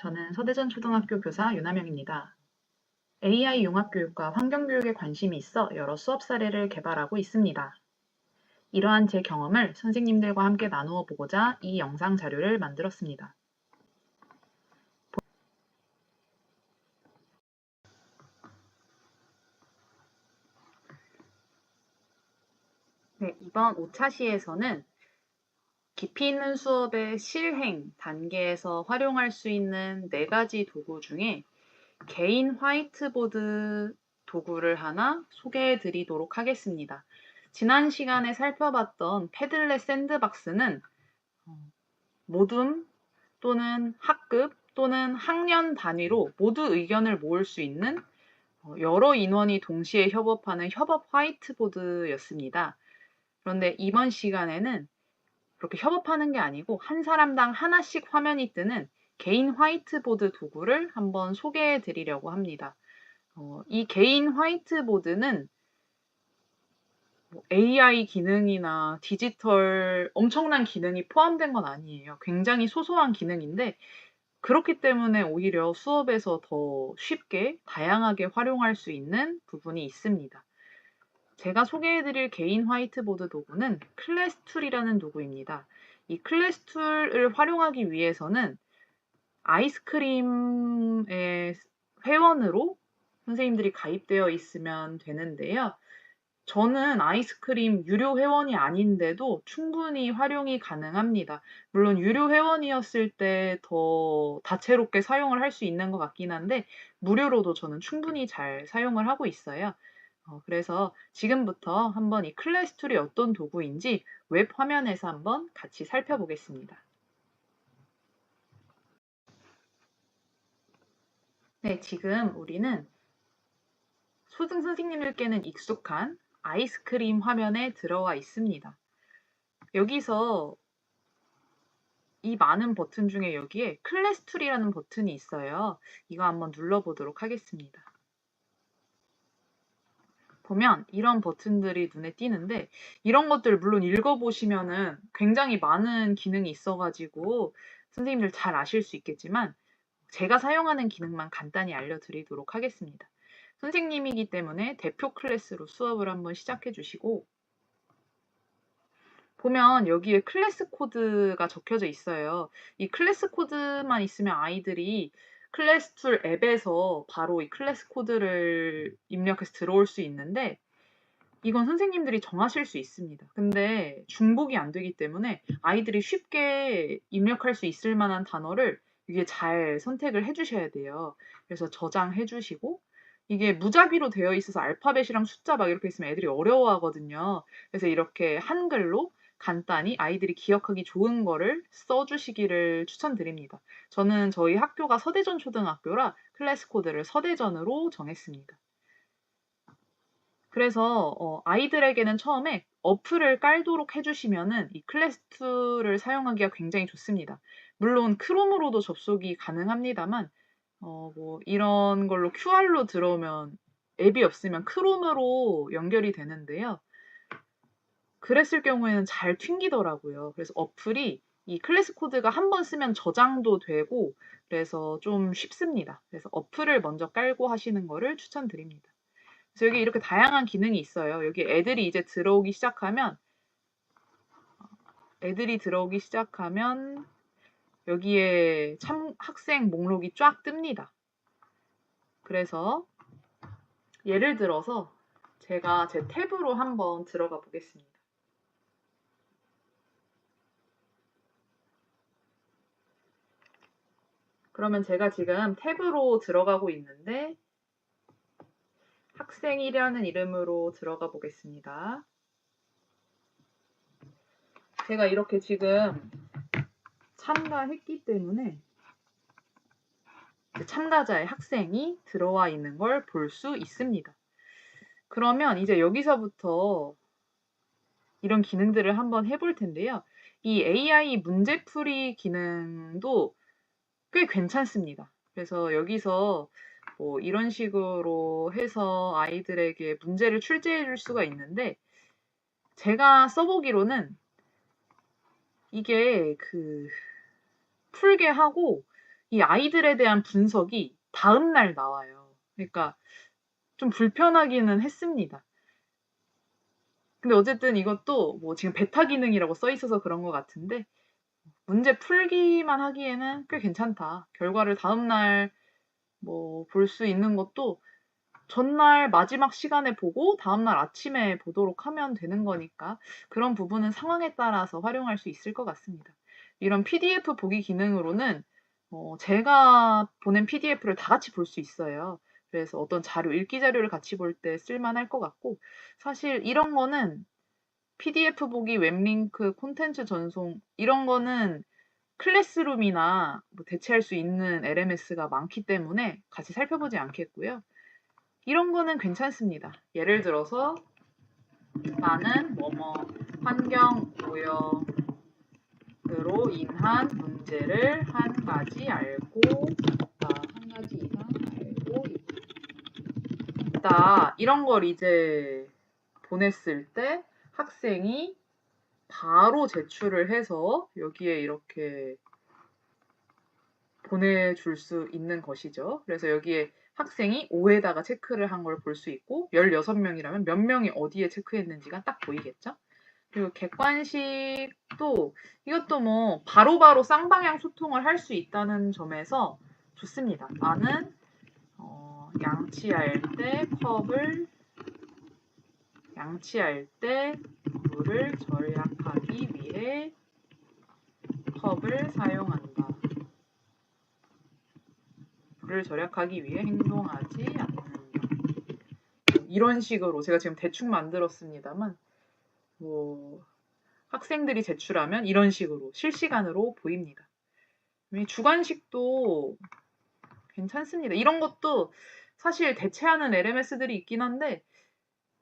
저는 서대전 초등학교 교사 윤하명입니다. AI 융합교육과 환경교육에 관심이 있어 여러 수업 사례를 개발하고 있습니다. 이러한 제 경험을 선생님들과 함께 나누어 보고자 이 영상 자료를 만들었습니다. 네, 이번 5차 시에서는 깊이 있는 수업의 실행 단계에서 활용할 수 있는 네 가지 도구 중에 개인 화이트보드 도구를 하나 소개해 드리도록 하겠습니다. 지난 시간에 살펴봤던 패들렛 샌드박스는 어, 모둠 또는 학급 또는 학년 단위로 모두 의견을 모을 수 있는 어, 여러 인원이 동시에 협업하는 협업 화이트보드였습니다. 그런데 이번 시간에는 그렇게 협업하는 게 아니고 한 사람당 하나씩 화면이 뜨는 개인 화이트보드 도구를 한번 소개해 드리려고 합니다. 어, 이 개인 화이트보드는 뭐 AI 기능이나 디지털 엄청난 기능이 포함된 건 아니에요. 굉장히 소소한 기능인데 그렇기 때문에 오히려 수업에서 더 쉽게 다양하게 활용할 수 있는 부분이 있습니다. 제가 소개해드릴 개인 화이트보드 도구는 클래스툴이라는 도구입니다. 이 클래스툴을 활용하기 위해서는 아이스크림의 회원으로 선생님들이 가입되어 있으면 되는데요. 저는 아이스크림 유료 회원이 아닌데도 충분히 활용이 가능합니다. 물론 유료 회원이었을 때 더 다채롭게 사용을 할 수 있는 것 같긴 한데 무료로도 저는 충분히 잘 사용을 하고 있어요. 어, 그래서 지금부터 한번 이 클래스 툴이 어떤 도구인지 웹 화면에서 한번 같이 살펴보겠습니다. 네, 지금 우리는 소등 선생님들께는 익숙한 아이스크림 화면에 들어와 있습니다. 여기서 이 많은 버튼 중에 여기에 클래스 툴이라는 버튼이 있어요. 이거 한번 눌러보도록 하겠습니다. 보면 이런 버튼들이 눈에 띄는데 이런 것들 물론 읽어보시면은 굉장히 많은 기능이 있어가지고 선생님들 잘 아실 수 있겠지만 제가 사용하는 기능만 간단히 알려드리도록 하겠습니다. 선생님이기 때문에 대표 클래스로 수업을 한번 시작해 주시고 보면 여기에 클래스 코드가 적혀져 있어요. 이 클래스 코드만 있으면 아이들이 클래스 툴 앱에서 바로 이 클래스 코드를 입력해서 들어올 수 있는데 이건 선생님들이 정하실 수 있습니다. 근데 중복이 안 되기 때문에 아이들이 쉽게 입력할 수 있을 만한 단어를 이게 잘 선택을 해주셔야 돼요. 그래서 저장해 주시고 이게 무작위로 되어 있어서 알파벳이랑 숫자 막 이렇게 있으면 애들이 어려워하거든요. 그래서 이렇게 한글로 간단히 아이들이 기억하기 좋은 거를 써주시기를 추천드립니다. 저는 저희 학교가 서대전 초등학교라 클래스 코드를 서대전으로 정했습니다. 그래서 어, 아이들에게는 처음에 어플을 깔도록 해주시면은 이 클래스 툴을 사용하기가 굉장히 좋습니다. 물론 크롬으로도 접속이 가능합니다만 어, 뭐 이런 걸로 QR로 들어오면 앱이 없으면 크롬으로 연결이 되는데요. 그랬을 경우에는 잘 튕기더라고요. 그래서 어플이 이 클래스 코드가 한 번 쓰면 저장도 되고 그래서 좀 쉽습니다. 그래서 어플을 먼저 깔고 하시는 거를 추천드립니다. 그래서 여기 이렇게 다양한 기능이 있어요. 여기 애들이 이제 들어오기 시작하면 애들이 들어오기 시작하면 여기에 참 학생 목록이 쫙 뜹니다. 그래서 예를 들어서 제가 제 탭으로 한번 들어가 보겠습니다. 그러면 제가 지금 탭으로 들어가고 있는데 학생이라는 이름으로 들어가 보겠습니다. 제가 이렇게 지금 참가했기 때문에 참가자의 학생이 들어와 있는 걸 볼 수 있습니다. 그러면 이제 여기서부터 이런 기능들을 한번 해볼 텐데요. 이 AI 문제풀이 기능도 꽤 괜찮습니다. 그래서 여기서 뭐 이런 식으로 해서 아이들에게 문제를 출제해 줄 수가 있는데 제가 써보기로는 이게 그 풀게 하고 이 아이들에 대한 분석이 다음날 나와요. 그러니까 좀 불편하기는 했습니다. 근데 어쨌든 이것도 뭐 지금 베타 기능이라고 써 있어서 그런 것 같은데 문제 풀기만 하기에는 꽤 괜찮다. 결과를 다음날 뭐 볼 수 있는 것도 전날 마지막 시간에 보고 다음날 아침에 보도록 하면 되는 거니까 그런 부분은 상황에 따라서 활용할 수 있을 것 같습니다. 이런 PDF 보기 기능으로는 어, 제가 보낸 PDF를 다 같이 볼 수 있어요. 그래서 어떤 자료, 읽기 자료를 같이 볼 때 쓸만할 것 같고 사실 이런 거는 PDF 보기, 웹링크, 콘텐츠 전송 이런 거는 클래스룸이나 뭐 대체할 수 있는 LMS가 많기 때문에 같이 살펴보지 않겠고요. 이런 거는 괜찮습니다. 예를 들어서 나는 뭐뭐 환경 오염으로 인한 문제를 한 가지 알고 있다. 한 가지 이상 알고 있다. 이런 걸 이제 보냈을 때 학생이 바로 제출을 해서 여기에 이렇게 보내줄 수 있는 것이죠. 그래서 여기에 학생이 5에다가 체크를 한 걸 볼 수 있고 16명이라면 몇 명이 어디에 체크했는지가 딱 보이겠죠? 그리고 객관식도 이것도 뭐 바로바로 쌍방향 소통을 할 수 있다는 점에서 좋습니다. 나는 어, 양치할 때 컵을 양치할 때 물을 절약하기 위해 컵을 사용한다. 물을 절약하기 위해 행동하지 않는다. 이런 식으로 제가 지금 대충 만들었습니다만 뭐 학생들이 제출하면 이런 식으로 실시간으로 보입니다. 주관식도 괜찮습니다. 이런 것도 사실 대체하는 LMS들이 있긴 한데 뭐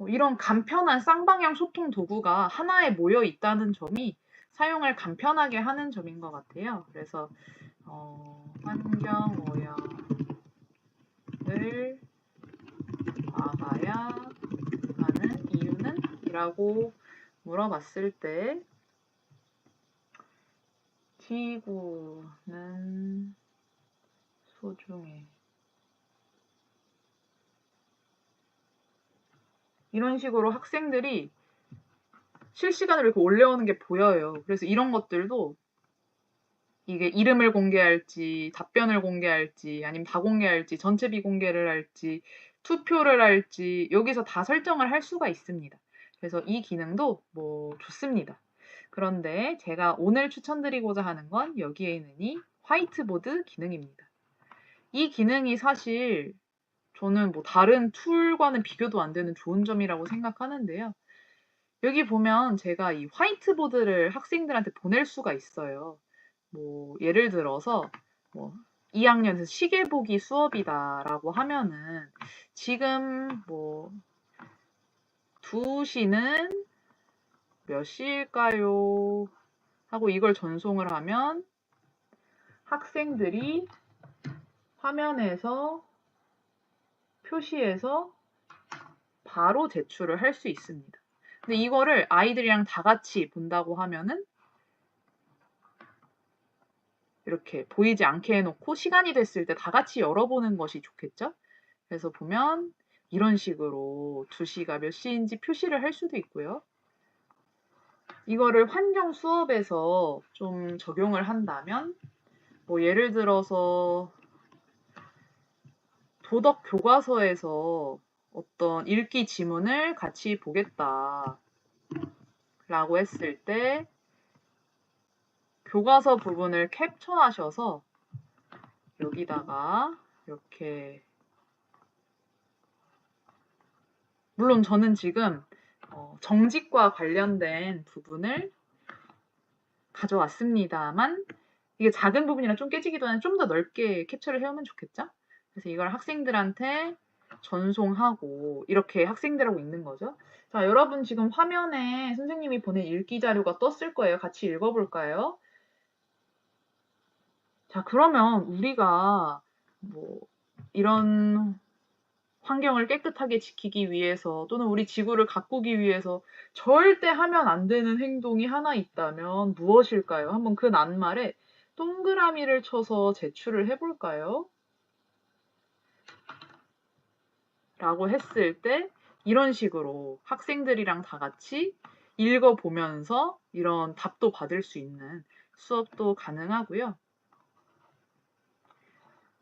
이런 간편한 쌍방향 소통 도구가 하나에 모여 있다는 점이 사용을 간편하게 하는 점인 것 같아요. 그래서 어, 환경 오염을 막아야 하는 이유는? 이라고 물어봤을 때 지구는 소중해. 이런 식으로 학생들이 실시간으로 이렇게 올려오는 게 보여요. 그래서 이런 것들도 이게 이름을 공개할지, 답변을 공개할지, 아니면 다 공개할지, 전체 비공개를 할지, 투표를 할지, 여기서 다 설정을 할 수가 있습니다. 그래서 이 기능도 뭐 좋습니다. 그런데 제가 오늘 추천드리고자 하는 건 여기에 있는 이 화이트보드 기능입니다. 이 기능이 사실 저는 뭐 다른 툴과는 비교도 안 되는 좋은 점이라고 생각하는데요. 여기 보면 제가 이 화이트보드를 학생들한테 보낼 수가 있어요. 뭐 예를 들어서 뭐 2학년에서 시계 보기 수업이다라고 하면은 지금 뭐 2시는 몇 시일까요? 하고 이걸 전송을 하면 학생들이 화면에서 표시해서 바로 제출을 할 수 있습니다. 근데 이거를 아이들이랑 다 같이 본다고 하면은 이렇게 보이지 않게 해놓고 시간이 됐을 때 다 같이 열어보는 것이 좋겠죠? 그래서 보면 이런 식으로 2시가 몇 시인지 표시를 할 수도 있고요. 이거를 환경 수업에서 좀 적용을 한다면 뭐 예를 들어서 도덕 교과서에서 어떤 읽기 지문을 같이 보겠다. 라고 했을 때 교과서 부분을 캡처하셔서 여기다가 이렇게 물론 저는 지금 어, 정직과 관련된 부분을 가져왔습니다만 이게 작은 부분이라 좀 깨지기도 하는 좀 더 넓게 캡처를 해오면 좋겠죠? 그래서 이걸 학생들한테 전송하고 이렇게 학생들하고 있는 거죠. 자, 여러분 지금 화면에 선생님이 보낸 읽기 자료가 떴을 거예요. 같이 읽어볼까요? 자, 그러면 우리가 뭐 이런 환경을 깨끗하게 지키기 위해서 또는 우리 지구를 가꾸기 위해서 절대 하면 안 되는 행동이 하나 있다면 무엇일까요? 한번 그 낱말에 동그라미를 쳐서 제출을 해볼까요? 라고 했을 때 이런 식으로 학생들이랑 다 같이 읽어보면서 이런 답도 받을 수 있는 수업도 가능하고요.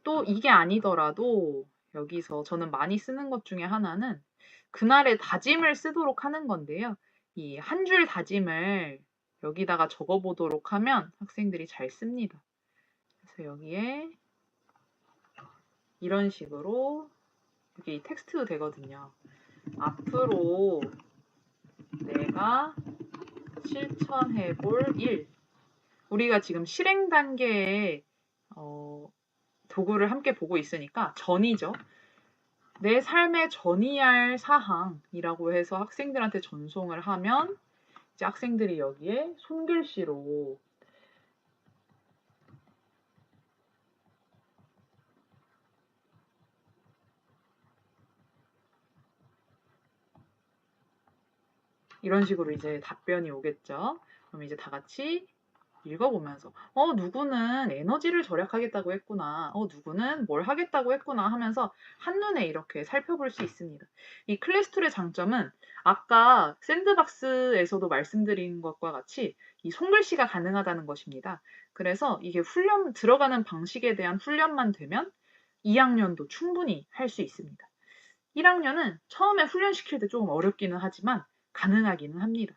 또 이게 아니더라도 여기서 저는 많이 쓰는 것 중에 하나는 그날의 다짐을 쓰도록 하는 건데요. 이 한 줄 다짐을 여기다가 적어보도록 하면 학생들이 잘 씁니다. 그래서 여기에 이런 식으로 여기 텍스트도 되거든요. 앞으로 내가 실천해 볼 일. 우리가 지금 실행 단계에 어, 도구를 함께 보고 있으니까 전이죠. 내 삶에 전이할 사항이라고 해서 학생들한테 전송을 하면 이제 학생들이 여기에 손글씨로 이런 식으로 이제 답변이 오겠죠. 그럼 이제 다 같이 읽어보면서 어 누구는 에너지를 절약하겠다고 했구나. 어 누구는 뭘 하겠다고 했구나 하면서 한눈에 이렇게 살펴볼 수 있습니다. 이 클래스툴의 장점은 아까 샌드박스에서도 말씀드린 것과 같이 이 손글씨가 가능하다는 것입니다. 그래서 이게 훈련 들어가는 방식에 대한 훈련만 되면 2학년도 충분히 할 수 있습니다. 1학년은 처음에 훈련시킬 때 조금 어렵기는 하지만 가능하기는 합니다.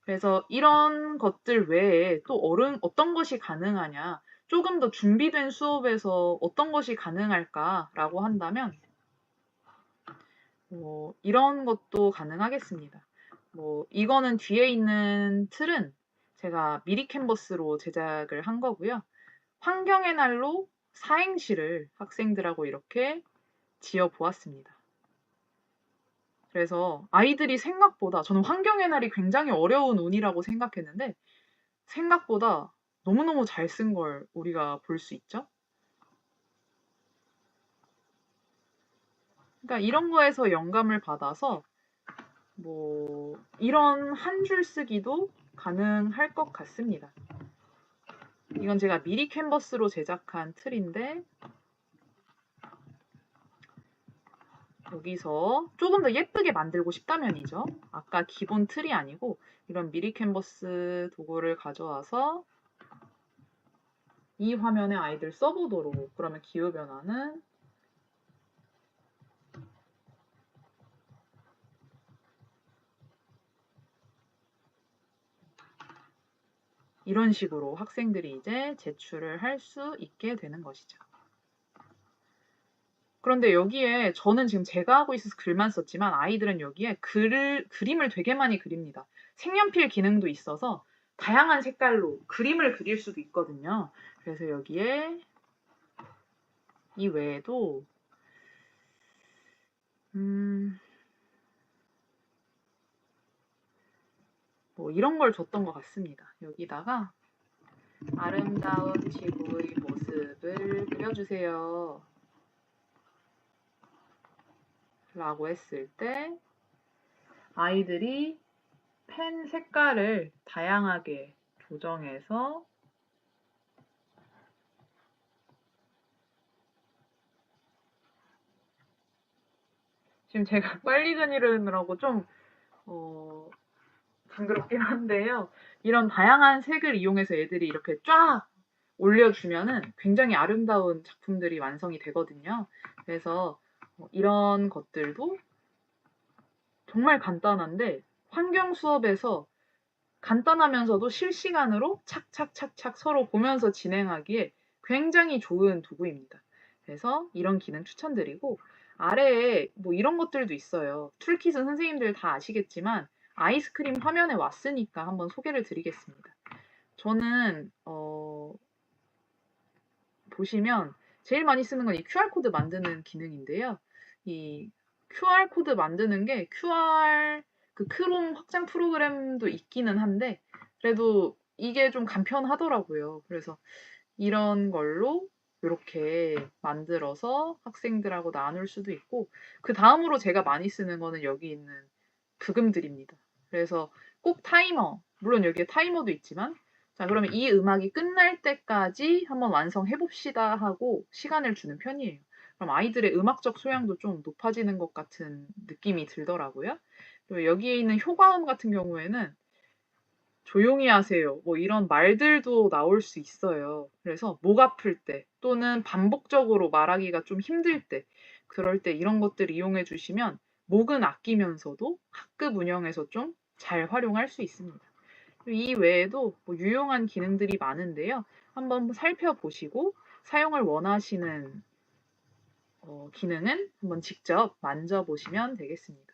그래서 이런 것들 외에 또 어른, 어떤 것이 가능하냐, 조금 더 준비된 수업에서 어떤 것이 가능할까라고 한다면, 뭐, 이런 것도 가능하겠습니다. 뭐, 이거는 뒤에 있는 틀은 제가 미리 캔버스로 제작을 한 거고요. 환경의 날로 사행시를 학생들하고 이렇게 지어 보았습니다. 그래서 아이들이 생각보다 저는 환경의 날이 굉장히 어려운 운이라고 생각했는데 생각보다 너무너무 잘 쓴 걸 우리가 볼 수 있죠. 그러니까 이런 거에서 영감을 받아서 뭐 이런 한 줄 쓰기도 가능할 것 같습니다. 이건 제가 미리 캔버스로 제작한 틀인데 여기서 조금 더 예쁘게 만들고 싶다면이죠. 아까 기본 틀이 아니고 이런 미리 캔버스 도구를 가져와서 이 화면에 아이들 써보도록 그러면 기후변화는 이런 식으로 학생들이 이제 제출을 할 수 있게 되는 것이죠. 그런데 여기에 저는 지금 제가 하고 있어서 글만 썼지만 아이들은 여기에 글을, 그림을 되게 많이 그립니다. 색연필 기능도 있어서 다양한 색깔로 그림을 그릴 수도 있거든요. 그래서 여기에 이 외에도 음, 뭐 이런 걸 줬던 것 같습니다. 여기다가 아름다운 지구의 모습을 그려주세요. 라고 했을 때 아이들이 펜 색깔을 다양하게 조정해서 지금 제가 빨리 그리느라고 좀 어, 징그럽긴 한데요. 이런 다양한 색을 이용해서 애들이 이렇게 쫙 올려주면은 굉장히 아름다운 작품들이 완성이 되거든요. 그래서 뭐 이런 것들도 정말 간단한데 환경 수업에서 간단하면서도 실시간으로 착착착착 서로 보면서 진행하기에 굉장히 좋은 도구입니다. 그래서 이런 기능 추천드리고 아래에 뭐 이런 것들도 있어요. 툴킷은 선생님들 다 아시겠지만 아이스크림 화면에 왔으니까 한번 소개를 드리겠습니다. 저는 어 보시면 제일 많이 쓰는 건 이 QR코드 만드는 기능인데요. 이 QR 코드 만드는 게 QR 그 크롬 확장 프로그램도 있기는 한데 그래도 이게 좀 간편하더라고요. 그래서 이런 걸로 이렇게 만들어서 학생들하고 나눌 수도 있고 그 다음으로 제가 많이 쓰는 거는 여기 있는 부금들입니다. 그래서 꼭 타이머 물론 여기에 타이머도 있지만 자, 그러면 이 음악이 끝날 때까지 한번 완성해 봅시다 하고 시간을 주는 편이에요. 그럼 아이들의 음악적 소양도 좀 높아지는 것 같은 느낌이 들더라고요. 그리고 여기에 있는 효과음 같은 경우에는 조용히 하세요. 뭐 이런 말들도 나올 수 있어요. 그래서 목 아플 때 또는 반복적으로 말하기가 좀 힘들 때 그럴 때 이런 것들 이용해 주시면 목은 아끼면서도 학급 운영에서 좀 잘 활용할 수 있습니다. 이 외에도 뭐 유용한 기능들이 많은데요. 한번 살펴보시고 사용을 원하시는 어, 기능은 한번 직접 만져보시면 되겠습니다.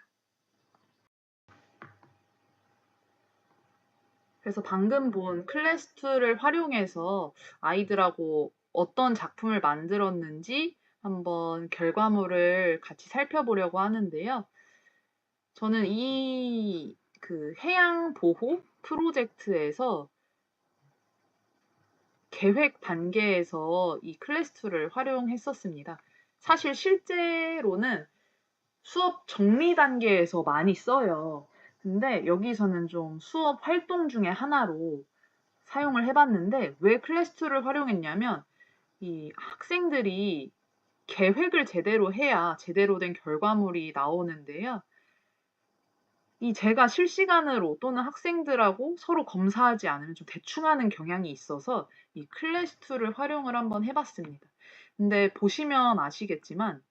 그래서 방금 본 클래스2를 활용해서 아이들하고 어떤 작품을 만들었는지 한번 결과물을 같이 살펴보려고 하는데요. 저는 이 그 해양 보호 프로젝트에서 계획 단계에서 이 클래스2를 활용했었습니다. 사실 실제로는 수업 정리 단계에서 많이 써요. 근데 여기서는 좀 수업 활동 중에 하나로 사용을 해봤는데 왜 클래스2를 활용했냐면 이 학생들이 계획을 제대로 해야 제대로 된 결과물이 나오는데요. 이 제가 실시간으로 또는 학생들하고 서로 검사하지 않으면 좀 대충 하는 경향이 있어서 이 클래스2를 활용을 한번 해봤습니다. 근데 보시면 아시겠지만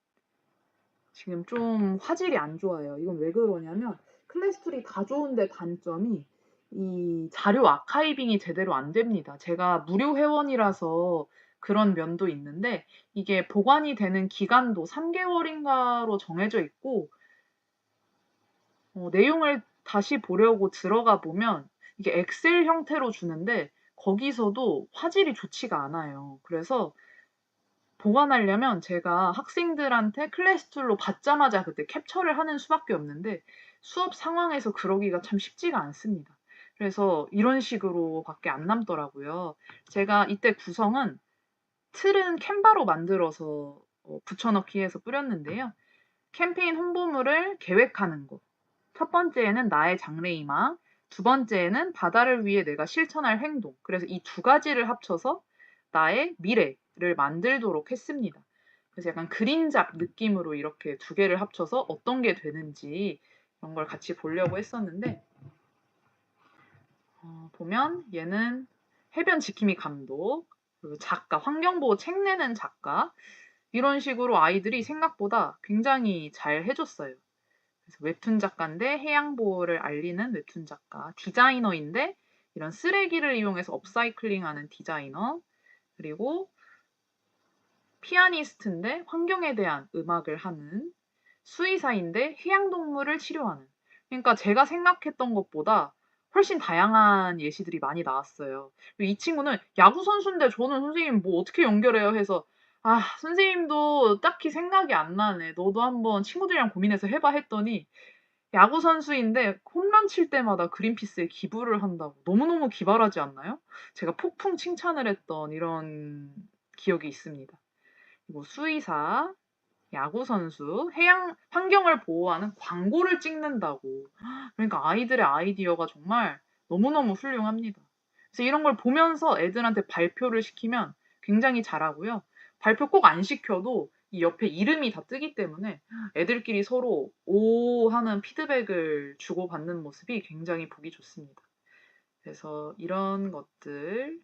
지금 좀 화질이 안 좋아요. 이건 왜 그러냐면 클래스2이 다 좋은데 단점이 이 자료 아카이빙이 제대로 안 됩니다. 제가 무료 회원이라서 그런 면도 있는데 이게 보관이 되는 기간도 3개월인가로 정해져 있고 어, 내용을 다시 보려고 들어가 보면 이게 엑셀 형태로 주는데 거기서도 화질이 좋지가 않아요. 그래서 보관하려면 제가 학생들한테 클래스2로 받자마자 그때 캡처를 하는 수밖에 없는데 수업 상황에서 그러기가 참 쉽지가 않습니다. 그래서 이런 식으로밖에 안 남더라고요. 제가 이때 구성은 틀은 캔바로 만들어서 어, 붙여넣기 해서 뿌렸는데요. 캠페인 홍보물을 계획하는 거. 첫 번째에는 나의 장래희망, 두 번째에는 바다를 위해 내가 실천할 행동. 그래서 이 두 가지를 합쳐서 나의 미래 를 만들도록 했습니다. 그래서 약간 그림잡 느낌으로 이렇게 두 개를 합쳐서 어떤 게 되는지 이런 걸 같이 보려고 했었는데 어, 보면 얘는 해변 지킴이 감독, 그리고 작가, 환경보호 책 내는 작가 이런 식으로 아이들이 생각보다 굉장히 잘 해줬어요. 그래서 웹툰 작가인데 해양 보호를 알리는 웹툰 작가, 디자이너인데 이런 쓰레기를 이용해서 업사이클링하는 디자이너, 그리고 피아니스트인데 환경에 대한 음악을 하는 수의사인데 해양동물을 치료하는. 그러니까 제가 생각했던 것보다 훨씬 다양한 예시들이 많이 나왔어요. 이 친구는 야구 선수인데 저는 선생님 뭐 어떻게 연결해요 해서 아, 선생님도 딱히 생각이 안 나네. 너도 한번 친구들이랑 고민해서 해봐 했더니 야구 선수인데 홈런 칠 때마다 그린피스에 기부를 한다고. 너무너무 기발하지 않나요? 제가 폭풍 칭찬을 했던 이런 기억이 있습니다. 그리고 수의사, 야구 선수, 해양 환경을 보호하는 광고를 찍는다고. 그러니까 아이들의 아이디어가 정말 너무너무 훌륭합니다. 그래서 이런 걸 보면서 애들한테 발표를 시키면 굉장히 잘하고요. 발표 꼭 안 시켜도 이 옆에 이름이 다 뜨기 때문에 애들끼리 서로 오 하는 피드백을 주고받는 모습이 굉장히 보기 좋습니다. 그래서 이런 것들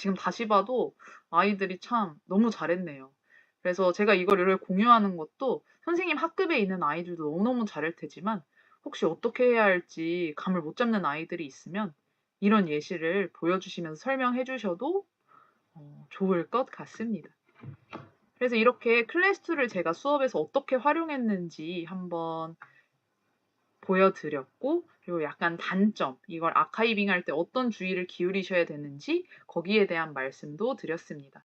지금 다시 봐도 아이들이 참 너무 잘했네요. 그래서 제가 이거를 공유하는 것도 선생님 학급에 있는 아이들도 너무너무 잘할 테지만 혹시 어떻게 해야 할지 감을 못 잡는 아이들이 있으면 이런 예시를 보여주시면서 설명해 주셔도 어, 좋을 것 같습니다. 그래서 이렇게 클래스2를 제가 수업에서 어떻게 활용했는지 한번 보여드렸고, 그리고 약간 단점, 이걸 아카이빙 할 때 어떤 주의를 기울이셔야 되는지 거기에 대한 말씀도 드렸습니다.